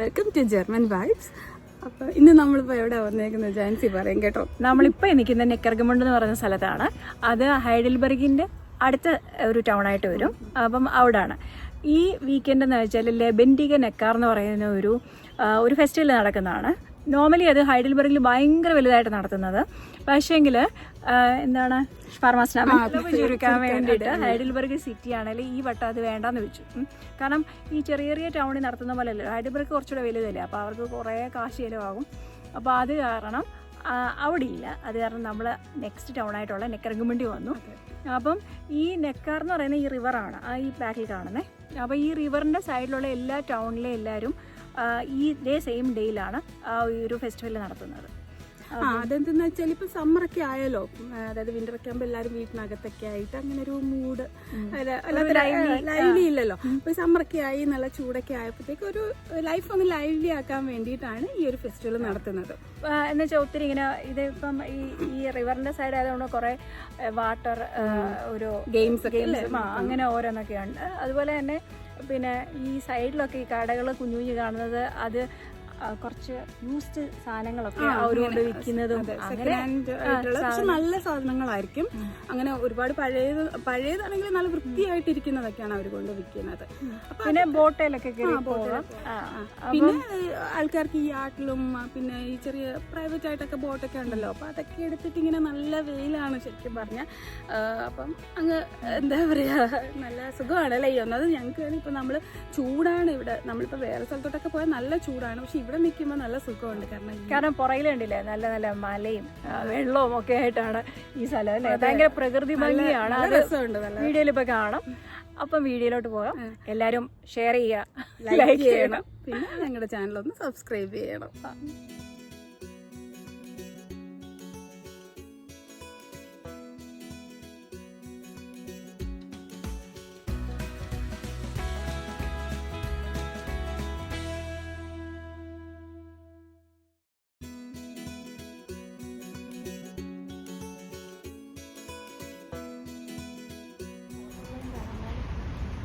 Welcome to German vibes അപ്പോൾ ഇന്ന് നമ്മളിപ്പോൾ എവിടെ വന്നേക്കുന്നത്? ജാൻസി പറയും കേട്ടോ. നമ്മളിപ്പോൾ നിൽക്കുന്ന നെക്കർഗമുണ്ട് എന്ന് പറയുന്ന സ്ഥലത്താണ്. അത് ഹൈഡൽബർഗിന്റെ അടുത്ത ഒരു ടൗൺ ആയിട്ട് വരും. അപ്പം അവിടാണ്. ഈ വീക്കെൻഡ് എന്ന് വെച്ചാൽ ലെബൻഡിക നെക്കാർ എന്ന് പറയുന്ന ഒരു ഒരു ഫെസ്റ്റിവൽ നടക്കുന്നതാണ്. നോർമലി അത് ഹൈഡൽബർഗിൽ ഭയങ്കര വലുതായിട്ട് നടത്തുന്നത്. പക്ഷേങ്കിൽ എന്താണ് ചുരുക്കാൻ വേണ്ടിയിട്ട് ഹൈഡൽബർഗ് സിറ്റി ആണെങ്കിൽ ഈ വട്ടം അത് വേണ്ടാന്ന് വെച്ചു. കാരണം ഈ ചെറിയ ചെറിയ ടൗണിൽ നടത്തുന്ന പോലെ അല്ല ഹൈഡൽബർഗ് കുറച്ചുകൂടെ വലുതല്ലേ? അപ്പോൾ അവർക്ക് കുറേ കാശ് ചിലവാകും. അപ്പോൾ അത് കാരണം അവിടെ ഇല്ല അത് കാരണം നമ്മൾ നെക്സ്റ്റ് ടൗൺ ആയിട്ടുള്ള നെക്കറങ്ങുമ്പണ്ടി വന്നു. അപ്പം ഈ നെക്കാർ എന്ന് പറയുന്ന ഈ റിവറാണ് ആ ഈ ബാക്കിൽ കാണുന്നത് അപ്പോൾ ഈ റിവറിന്റെ സൈഡിലുള്ള എല്ലാ ടൗണിലെ എല്ലാവരും ഈ ഇതേ സെയിം ഡേയിലാണ് ആ ഒരു ഫെസ്റ്റിവൽ നടത്തുന്നത്. ആ അതെന്തെന്ന് വെച്ചാൽ ഇപ്പൊ സമ്മറൊക്കെ ആയാലോ അതായത് വിന്റർ ഒക്കെ ആകുമ്പോൾ എല്ലാവരും വീട്ടിനകത്തൊക്കെ ആയിട്ട് അങ്ങനെ ഒരു മൂഡ് ലൈവ്ലി ഇല്ലല്ലോ. അപ്പൊ സമ്മറൊക്കെ ആയി നല്ല ചൂടൊക്കെ ആയപ്പോഴത്തേക്ക് ഒരു ലൈഫ് ഒന്ന് ലൈവ്ലി ആക്കാൻ വേണ്ടിയിട്ടാണ് ഈ ഒരു ഫെസ്റ്റിവൽ നടത്തുന്നത്. എന്ന് വെച്ചാൽ ഒത്തിരി ഇങ്ങനെ ഇത് ഇപ്പം ഈ ഈ റിവറിന്റെ സൈഡ് ആയതുകൊണ്ട് കുറെ വാട്ടർ ഒരു ഗെയിംസ് ഒക്കെ ഗെയിംസ് അങ്ങനെ ഓരോന്നൊക്കെ ഉണ്ട് അതുപോലെ തന്നെ പിന്നെ ഈ സൈഡിലൊക്കെ ഈ കടകൾ കുഞ്ഞു കുഞ്ഞു കാണുന്നത് അത് കുറച്ച് യൂസ്ഡ് സാധനങ്ങളൊക്കെ അവരുകൊണ്ട് വിൽക്കുന്നതും സെക്കൻഡ് ഹാൻഡ് ആയിട്ടുള്ള പക്ഷെ നല്ല സാധനങ്ങളായിരിക്കും. അങ്ങനെ ഒരുപാട് പഴയത് പഴയതാണെങ്കിൽ നല്ല വൃത്തിയായിട്ടിരിക്കുന്നതൊക്കെയാണ് അവർ കൊണ്ട് വിൽക്കുന്നത്. പിന്നെ ബോട്ടയിലൊക്കെ പിന്നെ ആൾക്കാർക്ക് ഈ ആട്ടിലും പിന്നെ ഈ ചെറിയ പ്രൈവറ്റ് ആയിട്ടൊക്കെ ബോട്ടൊക്കെ ഉണ്ടല്ലോ. അപ്പൊ അതൊക്കെ എടുത്തിട്ട് ഇങ്ങനെ നല്ല വെയിലാണ് ശരിക്കും പറഞ്ഞ. അപ്പം അങ്ങ് എന്താ പറയാ നല്ല സുഖമാണ് അല്ലേ ഈ ഒന്നത് ഞങ്ങൾക്ക് ഇപ്പൊ നമ്മൾ ചൂടാണ് ഇവിടെ. നമ്മളിപ്പോ വേറെ സ്ഥലത്തോട്ടൊക്കെ പോയാൽ നല്ല ചൂടാണ്. പക്ഷെ ഇവിടെ നിൽക്കുമ്പോൾ നല്ല സുഖമുണ്ട്. കാരണം കാരണം പുറകിൽ കണ്ടില്ലേ നല്ല നല്ല മലയും വെള്ളവും ഒക്കെ ആയിട്ടാണ് ഈ സ്ഥലം അല്ലേ? ഭയങ്കര പ്രകൃതി ഭംഗിയാണ്. രസമുണ്ട് വീഡിയോയിൽ ഇപ്പൊ കാണാം. അപ്പം വീഡിയോയിലോട്ട് പോകാം. എല്ലാരും ഷെയർ ചെയ്യുക. ലൈക്ക് ചെയ്യണം. പിന്നെ ഞങ്ങളുടെ ചാനൽ ഒന്ന് സബ്സ്ക്രൈബ് ചെയ്യണം.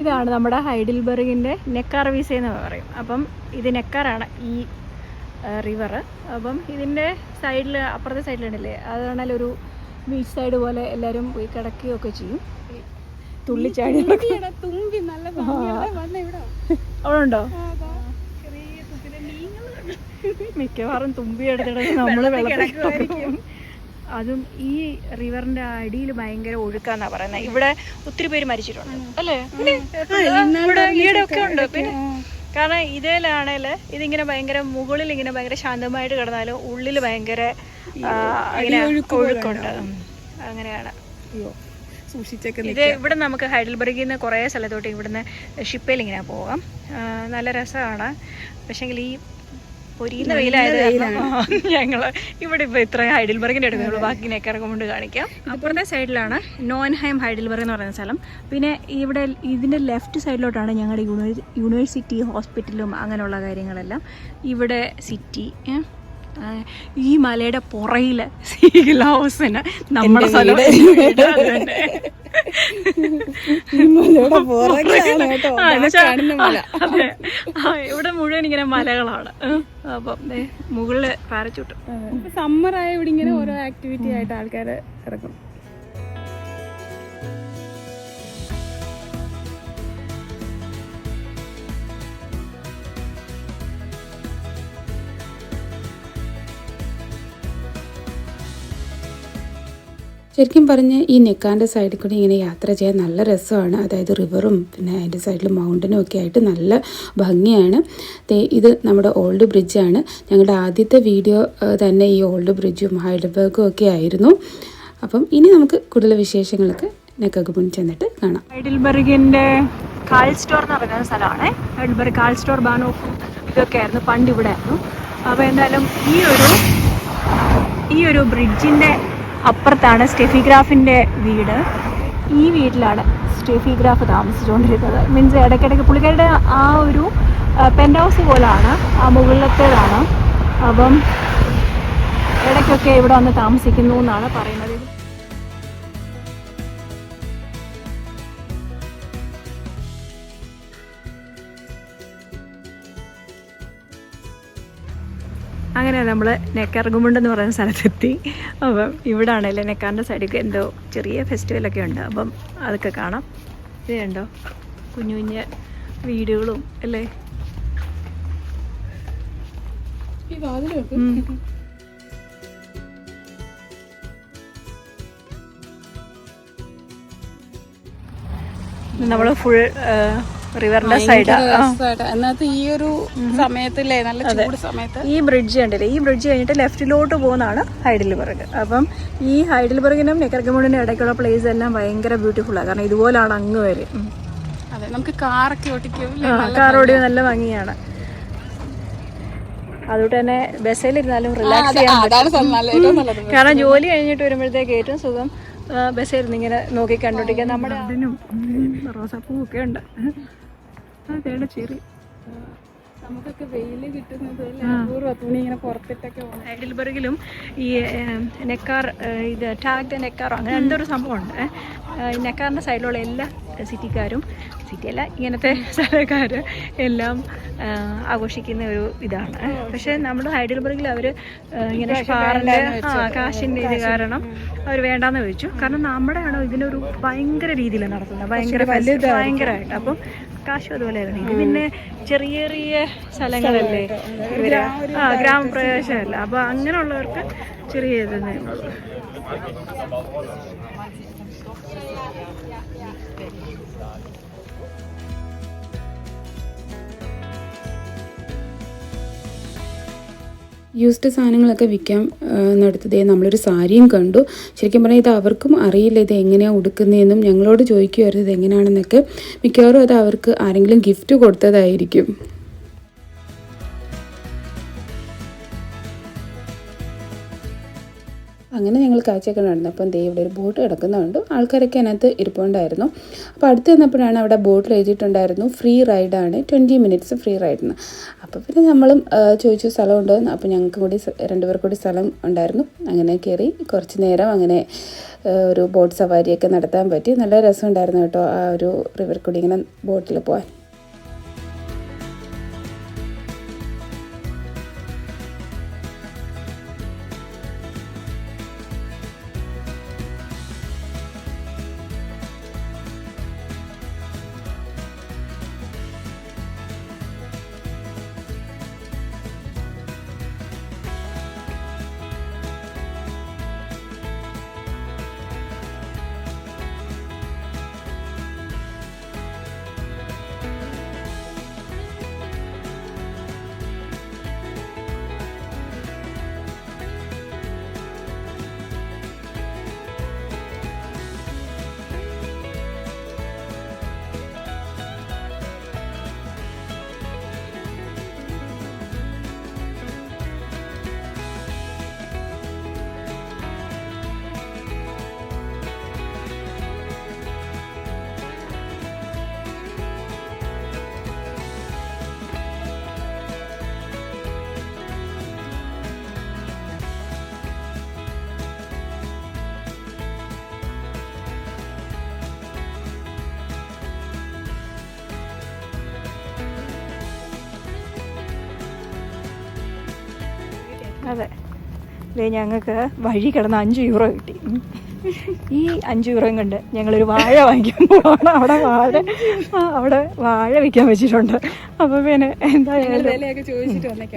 ഇതാണ് നമ്മുടെ ഹൈഡിൽബർഗിന്റെ നെക്കാർ വീസ എന്ന് പറയും. അപ്പം ഇത് നെക്കാറാണ് ഈ റിവർ അപ്പം ഇതിന്റെ സൈഡിൽ അപ്പുറത്തെ സൈഡിലുണ്ടല്ലേ അതാണെങ്കിൽ ഒരു ബീച്ച് സൈഡ് പോലെ എല്ലാവരും പോയി കിടക്കുകയൊക്കെ ചെയ്യും. തുള്ളിച്ചാടി തുമ്പി നല്ല അവിടെ ഉണ്ടോ? മിക്കവാറും തുമ്പി എടുത്തിട്ട് നമ്മൾ വെള്ളത്തിൽ അതും ഈ റിവറിന്റെ അടിയിൽ ഭയങ്കര ഒഴുക്കാന്നാ പറയുന്നത് ഇവിടെ ഒത്തിരി പേര് മരിച്ചിട്ടുണ്ട്. അല്ലേ? ഇവിടെ ഉണ്ട്. പിന്നെ കാരണം ഇതിലാണേൽ ഇതിങ്ങനെ ഭയങ്കര മുകളിൽ ഇങ്ങനെ ഭയങ്കര ശാന്തമായിട്ട് കിടന്നാലും ഉള്ളിൽ ഭയങ്കര ഒഴുക്കുണ്ട്. അങ്ങനെയാണ്. ഇത് ഇവിടെ നമുക്ക് ഹൈഡൽബർഗിൽ നിന്ന് കുറേ സ്ഥലത്തോട്ട് ഇവിടുന്ന് ഷിപ്പിൽ ഇങ്ങനെ പോകാം നല്ല രസമാണ്. പക്ഷെങ്കിൽ ഈ പൊരിയുന്ന വെയിലായത് ഞങ്ങൾ ഇവിടെ ഇപ്പൊ ഇത്ര ഹൈഡൽബർഗിന്റെ എടുക്കുന്നുള്ളൂ ബാക്കി നെക്കറൊക്കെ കൊണ്ട് കാണിക്കാം. അപ്പുറത്തെ സൈഡിലാണ് നോൻഹൈം ഹൈഡിൽബർഗ് എന്ന് പറയുന്ന സ്ഥലം. പിന്നെ ഇവിടെ ഇതിന്റെ ലെഫ്റ്റ് സൈഡിലോട്ടാണ് ഞങ്ങളുടെ യൂണിവേഴ്സി യൂണിവേഴ്സിറ്റി ഹോസ്പിറ്റലും അങ്ങനെയുള്ള കാര്യങ്ങളെല്ലാം. ഇവിടെ സിറ്റി ഈ മലയുടെ പുറയിൽ സീഗിൾ ഹൗസിന് നമ്മുടെ സ്ഥലം. ഇവിടെ മുഴുവൻ ഇങ്ങനെ മലകളാണ്. അപ്പം മുകളിൽ പാരച്ചൂട്ട് സമ്മർ ആയ ഇവിടെ ഇങ്ങനെ ഓരോ ആക്ടിവിറ്റി ആയിട്ട് ആൾക്കാർ ഇറക്കും ശരിക്കും പറഞ്ഞ് ഈ നെക്കാന്റെ സൈഡിൽ കൂടി ഇങ്ങനെ യാത്ര ചെയ്യാൻ നല്ല രസമാണ്. അതായത് റിവറും പിന്നെ അതിന്റെ സൈഡിൽ മൗണ്ടനും ഒക്കെ ആയിട്ട് നല്ല ഭംഗിയാണ്. ഇത് നമ്മുടെ ഓൾഡ് ബ്രിഡ്ജാണ് ഞങ്ങളുടെ ആദ്യത്തെ വീഡിയോ തന്നെ ഈ ഓൾഡ് ബ്രിഡ്ജും ഹൈഡൽബർഗും ഒക്കെ ആയിരുന്നു. അപ്പം ഇനി നമുക്ക് കൂടുതൽ വിശേഷങ്ങളൊക്കെ നെക്കകുമുൻ ചെന്നിട്ട് കാണാം. ഹൈഡൽബർഗിന്റെ കാൽ സ്റ്റോർ എന്ന് പറയുന്ന സ്ഥലമാണ്. ഹൈഡൽബർഗ് കാൽ സ്റ്റോർ ബാനോഫ് ഇതൊക്കെ ആയിരുന്നു പണ്ട് ഇവിടെ ആയിരുന്നു. അപ്പോൾ എന്തായാലും ഈ ഒരു ഈ ഒരു ബ്രിഡ്ജിന്റെ അപ്പുറത്താണ് സ്റ്റെഫിഗ്രാഫിന്റെ വീട്. ഈ വീട്ടിലാണ് സ്റ്റെഫിഗ്രാഫ് താമസിച്ചുകൊണ്ടിരിക്കുന്നത്. മീൻസ് ഇടയ്ക്കിടയ്ക്ക് പുള്ളിക്കാരുടെ ആ ഒരു പെന്റ് ഹൗസ് പോലാണ് ആ മുകളിലത്തേതാണ്. അപ്പം ഇടയ്ക്കൊക്കെ ഇവിടെ വന്ന് താമസിക്കുന്നു എന്നാണ് പറയുന്നത്. അങ്ങനെ നമ്മൾ നെക്കർഗുമുണ്ട് എന്ന് പറയുന്ന സ്ഥലത്തെത്തി. അപ്പം ഇവിടാണല്ലേ നെക്കാറിന്റെ സൈഡിൽ എന്തോ ചെറിയ ഫെസ്റ്റിവലൊക്കെ ഉണ്ട്. അപ്പം അതൊക്കെ കാണാം. ഇത് കണ്ടോ? കുഞ്ഞു കുഞ്ഞ് വീടുകളും അല്ലേ? ഈ വാതിലൊക്കെ. നമ്മൾ ഫുൾ റിവറിന്റെ സൈഡ്. അതിനകത്ത് ഈ ഒരു സമയത്തില്ലേ നല്ല ചൂട് സമയത്ത്? ഈ ബ്രിഡ്ജ് കണ്ടില്ലേ? ഈ ബ്രിഡ്ജ് കഴിഞ്ഞിട്ട് ലെഫ്റ്റിലോട്ട് പോകുന്നതാണ് ഹൈഡിൽബർഗ് അപ്പം ഈ ഹൈഡിൽബർഗിനും നെക്കർഗമുണ്ടിനും ഇടയ്ക്കുള്ള പ്ലേസ് എല്ലാം ഭയങ്കര ബ്യൂട്ടിഫുൾ ആണ് കാരണം ഇതുപോലാണ് അങ്ങ് വരെ. അതെ നമുക്ക് കാറൊക്കെ ഓടിക്കും കാർ ഓടിയ നല്ല ഭംഗിയാണ്. അതുകൊണ്ട് തന്നെ ബസ്സിലിരുന്നാലും റിലാക്സ് ചെയ്യാൻ കാരണം ജോലി കഴിഞ്ഞിട്ട് വരുമ്പോഴത്തേക്ക് ഏറ്റവും സുഖം ബസ്സിലിരുന്ന് ഇങ്ങനെ നോക്കി കണ്ടോണ്ടിരിക്കാൻ നമ്മുടെ അതിനും റോസാപ്പൂ ഒക്കെ ഉണ്ട്. അതേടെ ചെറി നമുക്കൊക്കെ കിട്ടുന്നത് തുണി ഇങ്ങനെ പുറത്തിട്ടൊക്കെ ഹൈഡിൽബർഗിലും ഈ നെക്കാർ ഇത് ടാഗ് നെക്കാറോ അങ്ങനെ എന്തൊരു സംഭവമുണ്ട്. നെക്കാറിന്റെ സൈഡിലുള്ള എല്ലാ സിറ്റിക്കാരും സിറ്റിയല്ല ഇങ്ങനത്തെ സ്ഥലക്കാർ എല്ലാം ആഘോഷിക്കുന്ന ഒരു ഇതാണ്. പക്ഷെ പക്ഷേ നമ്മൾ ഹൈഡൽബർഗിൽ അവർ ഇങ്ങനെ ഷാറിന്റെ ആ കാശിന്റെ ഇത് കാരണം അവർ വേണ്ടാന്ന് ചോദിച്ചു കാരണം നമ്മുടെ ആണോ ഇതിനൊരു ഭയങ്കര രീതിയിൽ നടത്തുന്നത്. ഭയങ്കര ഭയങ്കരമായിട്ട്. അപ്പം കാശും അതുപോലെ ആയിരുന്നു ഇത് പിന്നെ ചെറിയ ചെറിയ സ്ഥലങ്ങളല്ലേ ഇവർ? ആ ഗ്രാമപ്രദേശമല്ല അപ്പൊ അങ്ങനെയുള്ളവർക്ക് ചെറിയ ഇതേ ഉള്ളൂ. യൂസ്ഡ് സാധനങ്ങളൊക്കെ വിൽക്കാൻ നടത്തതേ നമ്മളൊരു സാരിയും കണ്ടു. ശരിക്കും പറഞ്ഞാൽ ഇത് അവർക്കും അറിയില്ല ഇത് എങ്ങനെയാണ് ഉടുക്കുന്നതെന്നും ഞങ്ങളോട് ചോദിക്കുമായിരുന്നു ഇത് എങ്ങനെയാണെന്നൊക്കെ മിക്കവാറും അത് അവർക്ക് ആരെങ്കിലും ഗിഫ്റ്റ് കൊടുത്തതായിരിക്കും. അങ്ങനെ ഞങ്ങൾ കാഴ്ചയൊക്കെ നടന്നു. അപ്പം ദേ ഇവിടെ ഒരു ബോട്ട് കിടക്കുന്നുണ്ട്. ആൾക്കാരൊക്കെ അതിനകത്ത് ഇരിപ്പുണ്ടായിരുന്നു. അപ്പോൾ അടുത്ത് ചെന്നപ്പോഴാണ് അവിടെ ബോട്ടിൽ എഴുതിയിട്ടുണ്ടായിരുന്നു ഫ്രീ റൈഡാണ് ട്വന്റി മിനിറ്റ്സ് ഫ്രീ റൈഡെന്ന് അപ്പോൾ പിന്നെ നമ്മളും ചോദിച്ചു സ്ഥലമുണ്ടോ എന്ന്. അപ്പോൾ ഞങ്ങൾക്ക് കൂടി രണ്ടുപേർക്ക് രണ്ടുപേർ കൂടി സ്ഥലം ഉണ്ടായിരുന്നു. അങ്ങനെ കയറി കുറച്ച് നേരം അങ്ങനെ ഒരു ബോട്ട് സവാരിയൊക്കെ നടത്താൻ പറ്റി. നല്ല രസമുണ്ടായിരുന്നു കേട്ടോ ആ ഒരു റിവർ കൂടി ഇങ്ങനെ ബോട്ടിൽ പോകാൻ ദേ ഞങ്ങൾക്ക് വഴി കിടന്ന് അഞ്ച് യൂറോ കിട്ടി. ഈ അഞ്ച് യൂറോയും കൊണ്ട് ഞങ്ങളൊരു വാഴ വാങ്ങിക്കാൻ അവിടെ വാഴ അവിടെ വാഴ വിൽക്കാൻ വെച്ചിട്ടുണ്ട്. അപ്പോൾ പിന്നെ എന്തായാലും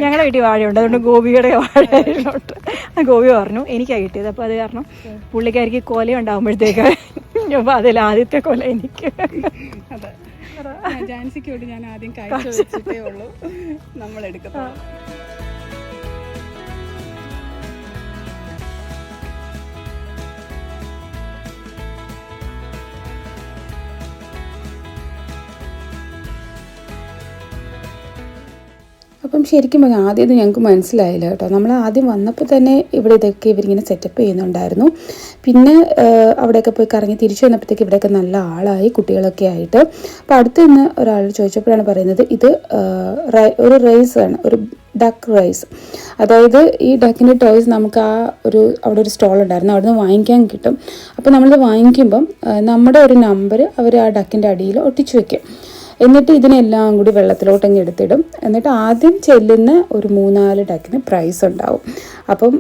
ഞങ്ങളുടെ വീട്ടിൽ വാഴയുണ്ട്. അതുകൊണ്ട് ഗോപിയുടെ വാഴയുണ്ട് ആ ഗോപി പറഞ്ഞു എനിക്കാണ് കിട്ടിയത്. അപ്പോൾ അത് കാരണം പുള്ളിക്കാരിക്ക് കൊല ഉണ്ടാകുമ്പോഴത്തേക്ക് അപ്പോൾ അതിൽ ആദ്യത്തെ കൊല എനിക്ക്. ജാൻസിക്ക് വേണ്ടി ഞാൻ ആദ്യം കാഴ്ച വെച്ചിട്ടേ ഉള്ളൂ. നമ്മൾ എടുക്കുന്നത് അപ്പം ശരിക്കും പറഞ്ഞാൽ ആദ്യം ഞങ്ങൾക്ക് മനസ്സിലായില്ല കേട്ടോ. നമ്മൾ ആദ്യം വന്നപ്പോൾ തന്നെ ഇവിടെ ഇതൊക്കെ ഇവരിങ്ങനെ സെറ്റപ്പ് ചെയ്യുന്നുണ്ടായിരുന്നു. പിന്നെ അവിടെയൊക്കെ പോയി കറങ്ങി തിരിച്ചു വന്നപ്പോഴത്തേക്ക് ഇവിടെയൊക്കെ നല്ല ആളായി കുട്ടികളൊക്കെ ആയിട്ട്. അപ്പോൾ അടുത്ത് നിന്ന് ഒരാൾ ചോദിച്ചപ്പോഴാണ് പറയുന്നത് ഇത് ഒരു റൈസ് ആണ് ഒരു ഡക്ക് റൈസ് അതായത് ഈ ഡക്കിന്റെ ടോയ്സ് നമുക്ക് ആ ഒരു അവിടെ ഒരു സ്റ്റോൾ ഉണ്ടായിരുന്നു അവിടെ നിന്ന് വാങ്ങിക്കാൻ കിട്ടും. അപ്പോൾ നമ്മളിത് വാങ്ങിക്കുമ്പം നമ്മുടെ ഒരു നമ്പർ അവർ ആ ഡക്കിന്റെ അടിയിൽ ഒട്ടിച്ചു വെക്കും. എന്നിട്ട് ഇതിനെല്ലാം കൂടി വെള്ളത്തിലോട്ട് അങ്ങ് എടുത്തിടും. എന്നിട്ട് ആദ്യം ചെല്ലുന്ന ഒരു മൂന്നാൽ ടാക്കിന് പ്രൈസ് ഉണ്ടാവും. അപ്പം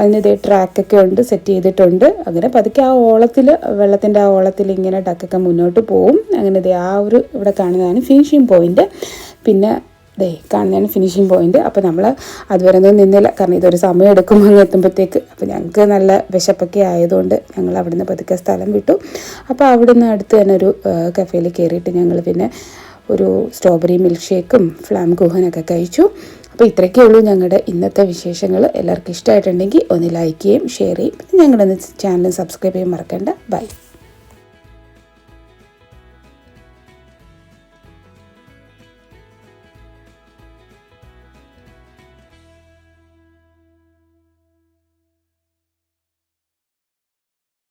അതിനിതേ ട്രാക്കൊക്കെ ഉണ്ട് സെറ്റ് ചെയ്തിട്ടുണ്ട്. അങ്ങനെ പതുക്കെ ആ ഓളത്തിൽ വെള്ളത്തിന്റെ ആ ഓളത്തിൽ ഇങ്ങനെ ടക്കൊക്കെ മുന്നോട്ട് പോവും. അങ്ങനെ ഇതേ ആ ഒരു ഇവിടെ കാണുന്നതാണ് ഫിനിഷിങ് പോയിന്റ് പിന്നെ ദേ കാണുന്നതാണ് ഫിനിഷിങ് പോയിന്റ് അപ്പോൾ നമ്മൾ അതുവരെ ഒന്നും നിന്നില്ല. കാരണം ഇതൊരു സമയം എടുക്കും അങ്ങ് എത്തുമ്പോഴത്തേക്ക് അപ്പോൾ ഞങ്ങൾക്ക് നല്ല വിശപ്പൊക്കെ ആയതുകൊണ്ട് ഞങ്ങൾ അവിടുന്ന് പതുക്കെ സ്ഥലം വിട്ടു. അപ്പോൾ അവിടുന്ന് അടുത്ത് തന്നെ ഒരു കഫേയിൽ കയറിയിട്ട് ഞങ്ങൾ പിന്നെ ഒരു സ്ട്രോബെറി മിൽക്ക് ഷേക്കും ഫ്ലാം കുഹനൊക്കെ കഴിച്ചു. അപ്പോൾ ഇത്രയൊക്കെ ഉള്ളൂ ഞങ്ങളുടെ ഇന്നത്തെ വിശേഷങ്ങൾ എല്ലാവർക്കും ഇഷ്ടമായിട്ടുണ്ടെങ്കിൽ ഒന്ന് ലൈക്ക് ചെയ്യും ഷെയർ ചെയ്യും. പിന്നെ ഞങ്ങളുടെ ചാനൽ സബ്സ്ക്രൈബ് ചെയ്യാൻ മറക്കണ്ട. ബൈ